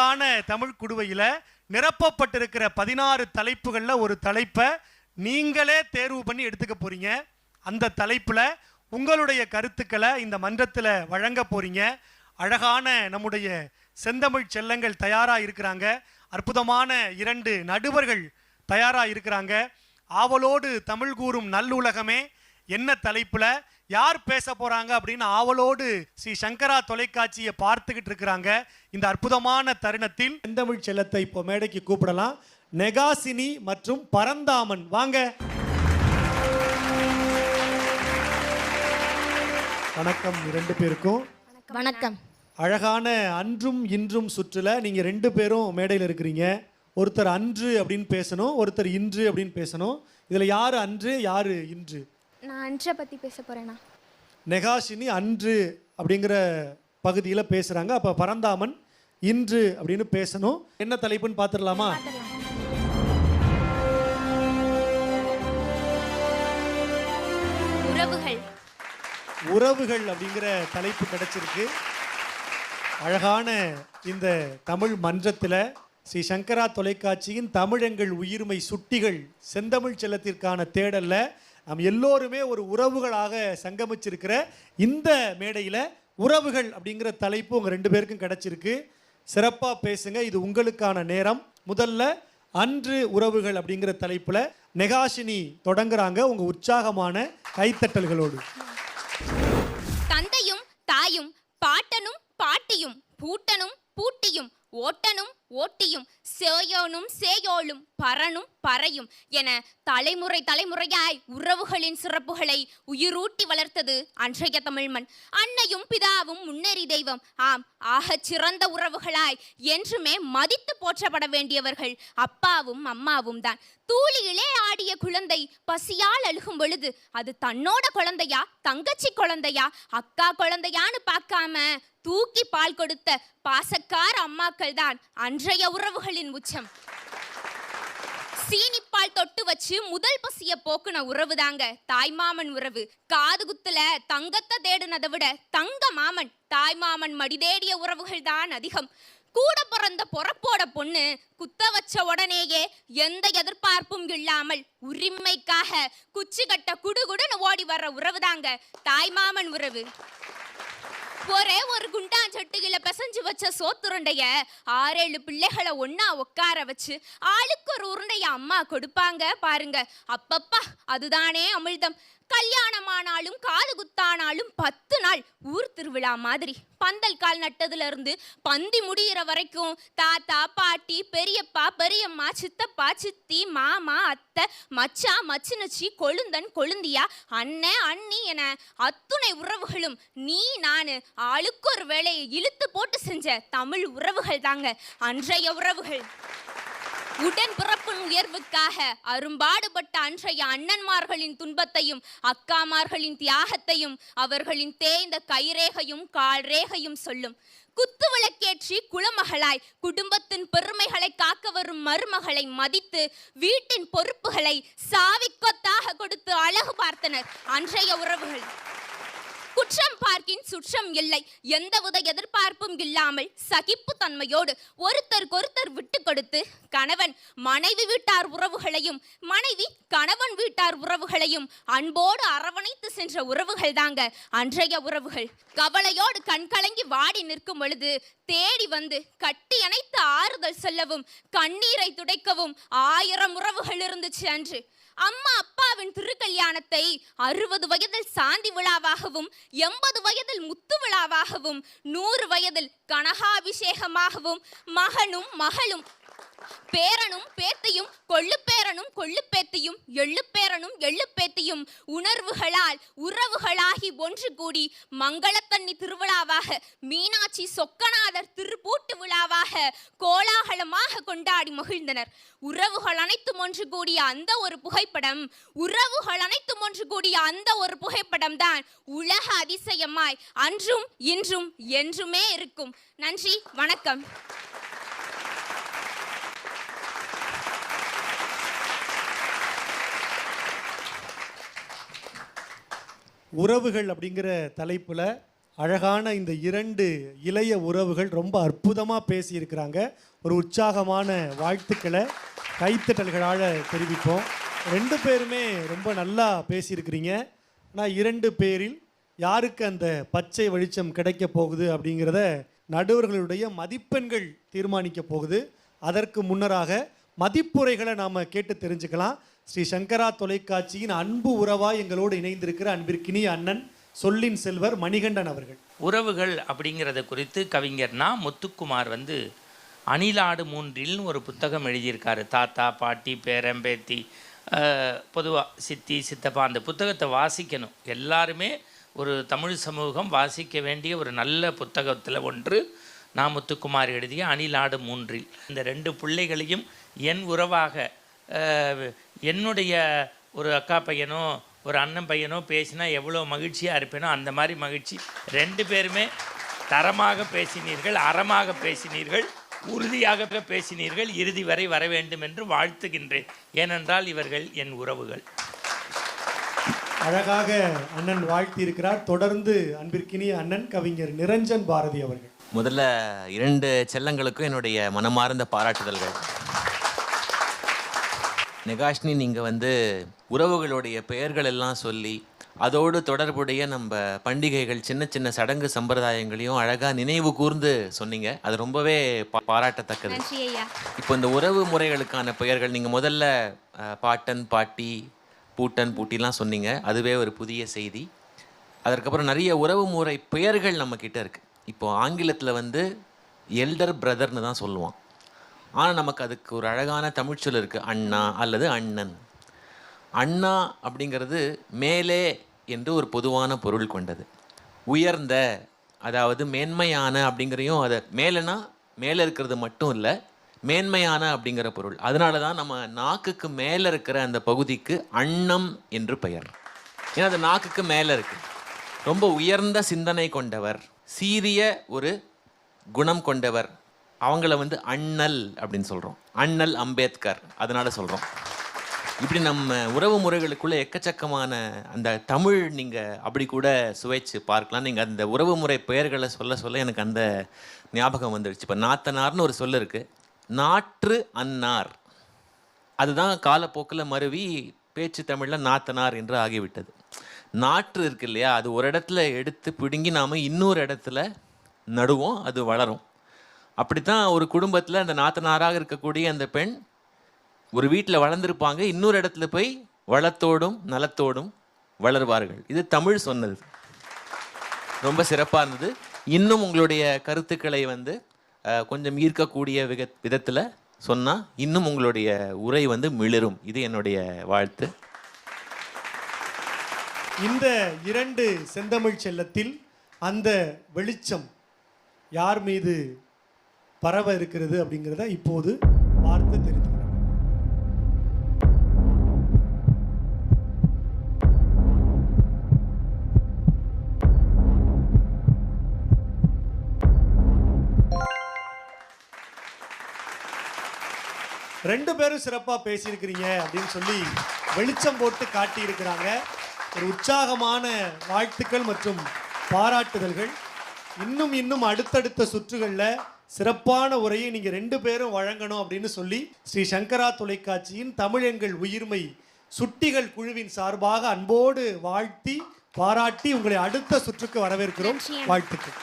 அழகான தமிழ் குடுவையில் நிரப்பப்பட்டிருக்கிற பதினாறு தலைப்புகளில் ஒரு தலைப்பை நீங்களே தேர்வு பண்ணி எடுத்துக்க போறீங்க. அந்த தலைப்பில் உங்களுடைய கருத்துக்களை இந்த மன்றத்தில் வழங்க போறீங்க. அழகான நம்முடைய செந்தமிழ் செல்லங்கள் தயாராக இருக்கிறாங்க. அற்புதமான இரண்டு நடுவர்கள் தயாராக இருக்கிறாங்க. ஆவலோடு தமிழ் கூறும் நல்லுலகமே என்ன தலைப்புல? யார் பேச போறாங்க அப்படின்னு ஆவலோடு ஸ்ரீ சங்கரா தொலைக்காட்சியை பார்த்துக்கிட்டு இருக்கிறாங்க. இந்த அற்புதமான தருணத்தில் செந்தமிழ் செல்லத்தை இப்போ மேடைக்கு கூப்பிடலாம். நெகாசினி மற்றும் பரந்தாமன் வாங்க. வணக்கம் இரண்டு பேருக்கும். வணக்கம். அழகான அன்றும் இன்றும் சுற்றுல நீங்க ரெண்டு பேரும் மேடையில் இருக்கிறீங்க. ஒருத்தர் அன்று அப்படின்னு பேசணும் ஒருத்தர் இன்று அப்படின்னு பேசணும். இதுல யாரு அன்று யாரு இன்று? நான் அன்றை பற்றி பேச போகிறேண்ணா நெகாஷினி அன்று அப்படிங்கிற பகுதியில் பேசுகிறாங்க அப்போ பரந்தாமன் இன்று அப்படின்னு பேசணும். என்ன தலைப்புன்னு பார்த்துடலாமா உறவுகள். உறவுகள் அப்படிங்கிற தலைப்பு கிடைச்சிருக்கு. அழகான இந்த தமிழ் மன்றத்தில் ஸ்ரீ சங்கரா தொலைக்காட்சியின் தமிழெங்கள் உயிர்மை சுட்டிகள் செந்தமிழ் செல்லத்திற்கான தேடல்ல நாம் எல்லோருமே ஒரு உறவுகளாக சங்கமிச்சிருக்கிற இந்த மேடையில் உறவுகள் அப்படிங்கிற தலைப்பு உங்கள் ரெண்டு பேருக்கும் கிடச்சிருக்கு. சிறப்பாக பேசுங்க. இது உங்களுக்கான நேரம். முதல்ல அன்று உறவுகள் அப்படிங்கிற தலைப்பில் நெகாஷினி தொடங்குறாங்க. உங்கள் உற்சாகமான கைத்தட்டல்களோடு. தந்தையும் தாயும் பாட்டனும் பாட்டியும் பூட்டனும் பூட்டியும் ஓட்டனும் ஓட்டியும் சேயோனும் சேயோளும் பரனும் பறையும் என தலைமுறை தலைமுறையாய் உறவுகளின் சிறப்புகளை உயிரூட்டி வளர்த்தது அன்றைய தமிழ்மண் அன்னையும் பிதாவும் முன்னேறி தெய்வம். ஆம் ஆகச் சிறந்த உறவுகளாய் என்றுமே மதித்து போற்றப்பட வேண்டியவர்கள் அப்பாவும் அம்மாவும் தான். தூளியிலே ஆடிய குழந்தை பசியால் அழுகும் பொழுது அது தன்னோட குழந்தையா தங்கச்சி குழந்தையா அக்கா குழந்தையான்னு பார்க்காம தூக்கி பால் கொடுத்த பாசக்கார அம்மாக்கள் தான் இன்றைய உறவுகளின் உச்சம். சீனிப்பால் தொட்டு வச்சு முதல் பசிய போக்குன உறவு தாங்க தாய்மாமன் உறவு. காது குத்துல தங்கத்தை தேடுனதை விட தங்க மாமன் தாய்மாமன் மடி தேடிய உறவுகள் தான் அதிகம். கூட பிறந்த பொறப்போட பொண்ணு குத்த வச்ச உடனேயே எந்த எதிர்பார்ப்பும் இல்லாமல் உரிமைக்காக குச்சி கட்ட குடுகுடுன்னு ஓடி வர்ற உறவு தாங்க தாய்மாமன் உறவு. ஒரே ஒரு குண்டாஞ்சட்டியில பிசைஞ்சு வச்ச சோத்துருண்டைய ஆறேழு பிள்ளைகளை ஒன்னா உட்கார வச்சு ஆளுக்கு ஒரு உருண்டைய அம்மா கொடுப்பாங்க. பாருங்க. அப்பப்பா அதுதானே அமிழ்தம். கல்யாணமானாலும் காது குத்தானாலும் பத்து நாள் ஊர் திருவிழா மாதிரி. பந்தல் கால் நட்டதுல இருந்து பந்தி முடியிற வரைக்கும் தாத்தா பாட்டி பெரியப்பா பெரியம்மா சித்தப்பா சித்தி மாமா அத்தை மச்சா மச்சினச்சி கொழுந்தன் கொழுந்தியா அண்ணன் அண்ணி என அத்துணை உறவுகளும் நீ நான் ஆளுக்கு ஒரு வேலையை இழுத்து போட்டு செஞ்ச தமிழ் உறவுகள் தாங்க அன்றைய உறவுகள். உடன் பிறப்பின் உயர்வுக்காக அரும்பாடுபட்ட அன்றைய அண்ணன்மார்களின் துன்பத்தையும் அக்காமார்களின் தியாகத்தையும் அவர்களின் தேய்ந்த கைரேகையும் கால் ரேகையும் சொல்லும். குத்து விளக்கேற்றி குலமகளாய் குடும்பத்தின் பெருமைகளை காக்க வரும் மருமகளை மதித்து வீட்டின் பொறுப்புகளை சாவிக்கொத்தாக கொடுத்து அழகு பார்த்தனர். அன்றைய உறவுகள். குற்றம் பார்க்கின் சுற்றம் இல்லை. எந்தவித எதிர்பார்ப்பும் இல்லாமல் சகிப்பு தன்மையோடு ஒருத்தருக்கொருத்தர் விட்டு கொடுத்து கணவன் மனைவி வீட்டார் உறவுகளையும் மனைவி கணவன் வீட்டார் உறவுகளையும் அன்போடு அரவணைத்து சென்ற உறவுகள் தாங்க அன்றைய உறவுகள். கவலையோடு கண்கலங்கி வாடி நிற்கும் பொழுது தேடி வந்து கட்டி அணைத்து ஆறுதல் சொல்லவும் கண்ணீரை துடைக்கவும் ஆயிரம் உறவுகள் இருந்துச்சு அன்று. அம்மா அப்பாவின் திருக்கல்யாணத்தை அறுபது வயதில் சாந்தி விழாவாகவும் எண்பது வயதில் முத்து விழாவாகவும் நூறு வயதில் கனகாபிஷேகமாகவும் மகனும் மகளும் பேரனும் பேத்தியும் கொள்ளுப்பேரனும் கொள்ளுப்பேத்தியும் எள்ளுப்பேரனும் எள்ளுப்பேத்தியும் உணர்வுகளால் உறவுகளாகி ஒன்று கூடி மங்களத்தண்ணி திருவிழாவாக மீனாட்சி சொக்கநாதர் திருப்பூட்டு விழாவாக கோலாகலமாக கொண்டாடி மகிழ்ந்தனர். உறவுகள் அனைத்தும் ஒன்று கூடிய அந்த ஒரு புகைப்படம் உறவுகள் அனைத்தும் ஒன்று கூடிய அந்த ஒரு புகைப்படம் தான் உலக அதிசயமாய் அன்றும் இன்றும் என்றுமே இருக்கும். நன்றி வணக்கம். உறவுகள் அப்படிங்கிற தலைப்பில் அழகான இந்த இரண்டு இளைய உறவுகள் ரொம்ப அற்புதமாக பேசியிருக்கிறாங்க. ஒரு உற்சாகமான வாழ்த்துக்களை கைத்தட்டல்களால் தெரிவிப்போம். ரெண்டு பேருமே ரொம்ப நல்லா பேசியிருக்கிறீங்க. ஆனால் இரண்டு பேரில் யாருக்கு அந்த பச்சை வெளிச்சம் கிடைக்க போகுது அப்படிங்கிறத நடுவர்களுடைய மதிப்பெண்கள் தீர்மானிக்க போகுது. அதற்கு முன்னராக மதிப்புரைகளை நாம் கேட்டு தெரிஞ்சுக்கலாம். ஸ்ரீ சங்கரா தொலைக்காட்சியின் அன்பு உறவா எங்களோடு இணைந்திருக்கிற அன்பிற்கினிய அண்ணன் சொல்லின் செல்வர் மணிகண்டன் அவர்கள். உறவுகள் அப்படிங்கிறத குறித்து கவிஞர்னா முத்துக்குமார் வந்து அணிலாடு மூன்றில்னு ஒரு புத்தகம் எழுதியிருக்காரு. தாத்தா பாட்டி பேரம்பேத்தி பொதுவாக சித்தி சித்தப்பா அந்த புத்தகத்தை வாசிக்கணும். எல்லாருமே ஒரு தமிழ் சமூகம் வாசிக்க வேண்டிய ஒரு நல்ல புத்தகத்தில் ஒன்று நான் முத்துக்குமார் எழுதிய அணிலாடு மூன்றில். இந்த ரெண்டு பிள்ளைகளையும் என் உறவாக என்னுடைய ஒரு அக்கா பையனோ ஒரு அண்ணன் பையனோ பேசினா எவ்வளோ மகிழ்ச்சியாக இருப்பேனோ அந்த மாதிரி மகிழ்ச்சி. ரெண்டு பேருமே தரமாக பேசினீர்கள் அறமாக பேசினீர்கள் உறுதியாக பேசினீர்கள் இறுதி வரை வர வேண்டும் என்று வாழ்த்துகின்றேன். ஏனென்றால் இவர்கள் என் உறவுகள். அழகாக அண்ணன் வாழ்த்தி இருக்கிறார் தொடர்ந்து அன்பிற்கினிய அண்ணன் கவிஞர் நிரஞ்சன் பாரதி அவர்கள். முதல்ல இரண்டு செல்லங்களுக்கும் என்னுடைய மனமார்ந்த பாராட்டுதல்கள். நெகாஷ்னி நீங்கள் வந்து உறவுகளுடைய பெயர்கள் எல்லாம் சொல்லி அதோடு தொடர்புடைய நம்ம பண்டிகைகள் சின்ன சின்ன சடங்கு சம்பிரதாயங்களையும் அழகாக நினைவு கூர்ந்து சொன்னீங்க. அது ரொம்பவே பா- பாராட்டத்தக்கது. இப்போ இந்த உறவு முறைகளுக்கான பெயர்கள் நீங்கள் முதல்ல பாட்டன் பாட்டி பூட்டன் பூட்டிலாம் சொன்னீங்க. அதுவே ஒரு புதிய செய்தி. அதற்கப்புறம் நிறைய உறவு முறை பெயர்கள் நம்ம கிட்ட இருக்கு. இப்போ ஆங்கிலத்தில் வந்து எல்டர் பிரதர்னு தான் சொல்லுவான். ஆனால் நமக்கு அதுக்கு ஒரு அழகான தமிழ்ச்சொல் இருக்குது அண்ணா அல்லது அண்ணன். அண்ணா அப்படிங்கிறது மேலே என்று ஒரு பொதுவான பொருள் கொண்டது. உயர்ந்த அதாவது மேன்மையான அப்படிங்கிறையும் அதை மேலேனா மேலே இருக்கிறது மட்டும் இல்லை மேன்மையான அப்படிங்கிற பொருள். அதனால தான் நம்ம நாக்குக்கு மேலே இருக்கிற அந்த பகுதிக்கு அன்னம் என்று பெயர். ஏன்னா அது நாக்குக்கு மேலே இருக்கு. ரொம்ப உயர்ந்த சிந்தனை கொண்டவர் சீரிய ஒரு குணம் கொண்டவர் அவங்கள வந்து அண்ணல் அப்படின்னு சொல்கிறோம் அண்ணல் அம்பேத்கர் அதனால் சொல்கிறோம் இப்படி நம்ம உறவு முறைகளுக்குள்ளே எக்கச்சக்கமான அந்த தமிழ் நீங்கள் அப்படி கூட சுவைச்சு பார்க்கலாம். நீங்கள் அந்த உறவு முறை பெயர்களை சொல்ல சொல்ல எனக்கு அந்த ஞாபகம் வந்துடுச்சு இப்போ நாத்தனார்னு ஒரு சொல் இருக்குது நாற்று அன்னார். அதுதான் காலப்போக்கில் மருவி பேச்சு தமிழில் நாத்தனார் என்று ஆகிவிட்டது. நாற்று இருக்கு இல்லையா? அது ஒரு இடத்துல எடுத்து பிடுங்கி நாம் இன்னொரு இடத்துல நடுவோம் அது வளரும். அப்படித்தான் ஒரு குடும்பத்தில் அந்த நாத்தனாராக இருக்கக்கூடிய அந்த பெண் ஒரு வீட்டில் வளர்ந்துருப்பாங்க. இன்னொரு இடத்துல போய் வளத்தோடும் நலத்தோடும் வளருவார்கள். இது தமிழ் சொன்னது. ரொம்ப சிறப்பாக இருந்தது. இன்னும் உங்களுடைய கருத்துக்களை வந்து கொஞ்சம் ஈர்க்கக்கூடிய விக விதத்தில் சொன்னால் இன்னும் உங்களுடைய உரை வந்து மிளிரும். இது என்னுடைய வாழ்த்து. இந்த இரண்டு செந்தமிழ் செல்லத்தில் அந்த வெளிச்சம் யார் மீது பரவ இருக்கிறது அப்படிங்கிறத இப்போது பார்த்து தெரிந்து ரெண்டு பேரும் சிறப்பாக பேசியிருக்கிறீங்க அப்படின்னு சொல்லி வெளிச்சம் போட்டு காட்டியிருக்கிறாங்க. ஒரு உற்சாகமான வாழ்த்துக்கள் மற்றும் பாராட்டுதல்கள். இன்னும் இன்னும் அடுத்தடுத்த சுற்றுகளில் சிறப்பான உரையை நீங்கள் ரெண்டு பேரும் வழங்கணும் அப்படின்னு சொல்லி ஸ்ரீ சங்கரா தொலைக்காட்சியின் தமிழ் எங்கள் உயிர்மை சுட்டிகள் குழுவின் சார்பாக அன்போடு வாழ்த்தி பாராட்டி உங்களை அடுத்த சுற்றுக்கு வரவேற்கிறோம். வாழ்த்துக்கள்